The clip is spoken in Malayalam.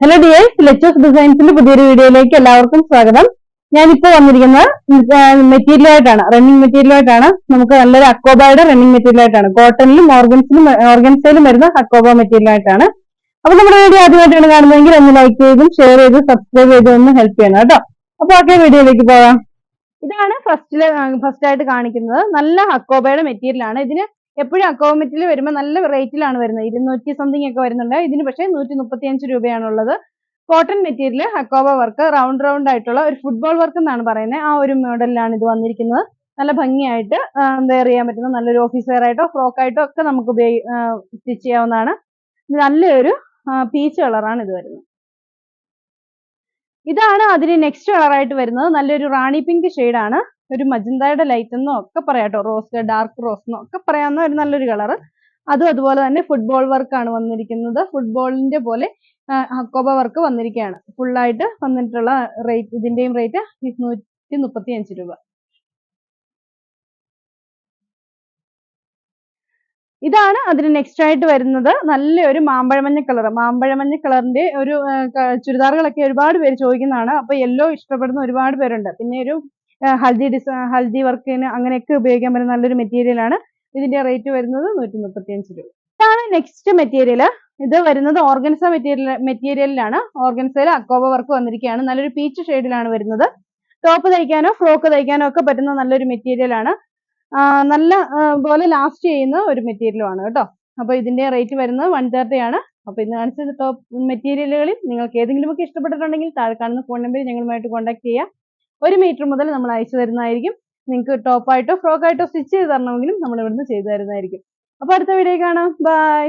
ഹലോ ഡിയേഴ്സ് ലെച്ചസ് ഡിസൈൻസിന്റെ പുതിയൊരു വീഡിയോയിലേക്ക് എല്ലാവർക്കും സ്വാഗതം. ഞാനിപ്പോ വന്നിരിക്കുന്നത് മെറ്റീരിയൽ ആയിട്ടാണ് റണ്ണിങ് മെറ്റീരിയലായിട്ടാണ് നമുക്ക് നല്ലൊരു അക്കോബയുടെ റണ്ണിങ് മെറ്റീരിയലായിട്ടാണ് കോട്ടണിലും ഓർഗൻസിലും ഓർഗൻസയിലും വരുന്ന അക്കോബ മെറ്റീരിയലായിട്ടാണ് അപ്പൊ നമ്മുടെ വീഡിയോ ആദ്യമായിട്ടാണ് കാണുന്നതെങ്കിൽ ഒന്ന് ലൈക്ക് ചെയ്തും ഷെയർ ചെയ്തും സബ്സ്ക്രൈബ് ചെയ്തും ഒന്ന് ഹെൽപ്പ് ചെയ്യണം കേട്ടോ. അപ്പൊ ഓക്കെ വീഡിയോയിലേക്ക് പോകാം. ഇതാണ് ഫസ്റ്റിൽ ഫസ്റ്റ് ആയിട്ട് കാണിക്കുന്നത്. നല്ല അക്കോബയുടെ മെറ്റീരിയലാണ് ഇതിന് എപ്പോഴും അക്കോമറ്റിൽ വരുമ്പോൾ നല്ല റേറ്റിലാണ് വരുന്നത്. ഇരുന്നൂറ്റി സംതിങ് ഒക്കെ വരുന്നുണ്ട്. ഇതിന് പക്ഷേ നൂറ്റി അഞ്ച് രൂപയാണുള്ളത്. കോട്ടൺ മെറ്റീരിയൽ അക്കോബ വർക്ക് റൗണ്ട് റൗണ്ട് ആയിട്ടുള്ള ഒരു ഫുട്ബോൾ വർക്ക് എന്നാണ് പറയുന്നത്. ആ ഒരു മോഡലിലാണ് ഇത് വന്നിരിക്കുന്നത്. നല്ല ഭംഗിയായിട്ട് വെയർ ചെയ്യാൻ പറ്റുന്ന നല്ലൊരു ഓഫീസ് വെയർ ആയിട്ടോ ഫ്രോക്ക് ആയിട്ടോ ഒക്കെ നമുക്ക് ഉപയോഗി സ്റ്റിച്ച് ചെയ്യാവുന്നതാണ്. നല്ലൊരു പീച്ച് കളറാണ് ഇത് വരുന്നത്. ഇതാണ് അതിന് നെക്സ്റ്റ് കളറായിട്ട് വരുന്നത്. നല്ലൊരു റാണി പിങ്ക് ആണ്. ഒരു മജന്തയുടെ ലൈറ്റ് എന്നോ ഒക്കെ പറയാട്ടോ റോസ് ഡാർക്ക് റോസ് എന്നോ ഒക്കെ പറയാവുന്ന ഒരു നല്ലൊരു കളർ അതും അതുപോലെ തന്നെ ഫുട്ബോൾ വർക്കാണ് വന്നിരിക്കുന്നത്. ഫുട്ബോളിന്റെ പോലെ ഹക്കോബ വർക്ക് വന്നിരിക്കുകയാണ്. ഫുള്ളായിട്ട് വന്നിട്ടുള്ള റേറ്റ് ഇതിന്റെയും റേറ്റ് നൂറ്റി മുപ്പത്തി അഞ്ച് രൂപ. ഇതാണ് അതിന് നെക്സ്റ്റ് ആയിട്ട് വരുന്നത് നല്ലൊരു മാമ്പഴമഞ്ഞ കളർ മാമ്പഴമഞ്ഞ കളറിന്റെ ഒരു ചുരിദാറുകളൊക്കെ ഒരുപാട് പേര് ചോദിക്കുന്നതാണ്. അപ്പൊ യെല്ലോ ഇഷ്ടപ്പെടുന്ന ഒരുപാട് പേരുണ്ട്. പിന്നെ ഒരു ഹൽദി ഡിസ ഹൽദി വർക്കിന് അങ്ങനെയൊക്കെ ഉപയോഗിക്കാൻ പറ്റുന്ന നല്ലൊരു മെറ്റീരിയൽ ആണ്. ഇതിന്റെ റേറ്റ് വരുന്നത് നൂറ്റി മുപ്പത്തി അഞ്ച് രൂപ. ഇതാണ് നെക്സ്റ്റ് മെറ്റീരിയൽ ഇത് വരുന്നത് ഓർഗൻസ മെറ്റീരിയൽ മെറ്റീരിയലിലാണ് ഓർഗൻസയിൽ അക്കോബ വർക്ക് വന്നിരിക്കുകയാണ്. നല്ലൊരു പീച്ച് ഷെയ്ഡിലാണ് വരുന്നത്. ടോപ്പ് തയ്ക്കാനോ ഫ്രോക്ക് തയ്ക്കാനോ ഒക്കെ പറ്റുന്ന നല്ലൊരു മെറ്റീരിയൽ ആണ്. നല്ല പോലെ ലാസ്റ്റ് ചെയ്യുന്ന ഒരു മെറ്റീരിയലുമാണ് കേട്ടോ. അപ്പൊ ഇതിന്റെ റേറ്റ് വരുന്നത് വൺ തേർട്ടി ആണ്. അപ്പൊ ഇന്ന് കാണിച്ച ടോപ്പ് മെറ്റീരിയലുകളിൽ നിങ്ങൾക്ക് ഏതെങ്കിലും ഒക്കെ ഇഷ്ടപ്പെട്ടിട്ടുണ്ടെങ്കിൽ താഴെ കാണുന്ന ഫോൺ നമ്പറിൽ ഞങ്ങളുമായിട്ട് കോൺടാക്ട് ചെയ്യുക ഒരു മീറ്റർ മുതൽ നമ്മൾ അയച്ചു തരുന്നതായിരിക്കും. നിങ്ങൾക്ക് ടോപ്പായിട്ടോ ഫ്രോക്കായിട്ടോ സ്റ്റിച്ച് ചെയ്ത് തരണമെങ്കിലും നമ്മൾ ഇവിടുന്ന് ചെയ്തു തരുന്നതായിരിക്കും. അപ്പൊ അടുത്ത വീഡിയോ കാണാം. ബൈ